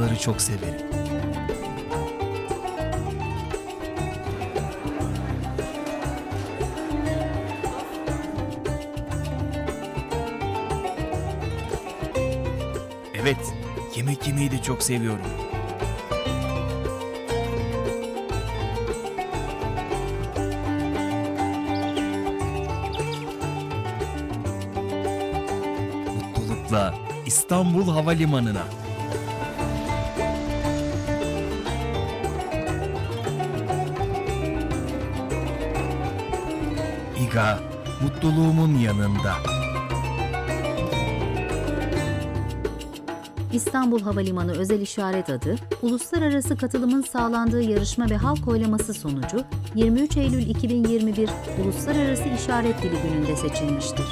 Yolcuları çok severim. Evet, yemek yemeyi de çok seviyorum. Mutlulukla İstanbul Havalimanı'na. İGA, mutluluğumun yanında. İstanbul Havalimanı Özel İşaret Adı, uluslararası katılımın sağlandığı yarışma ve halk oylaması sonucu 23 Eylül 2021 Uluslararası İşaret Dili Günü'nde seçilmiştir.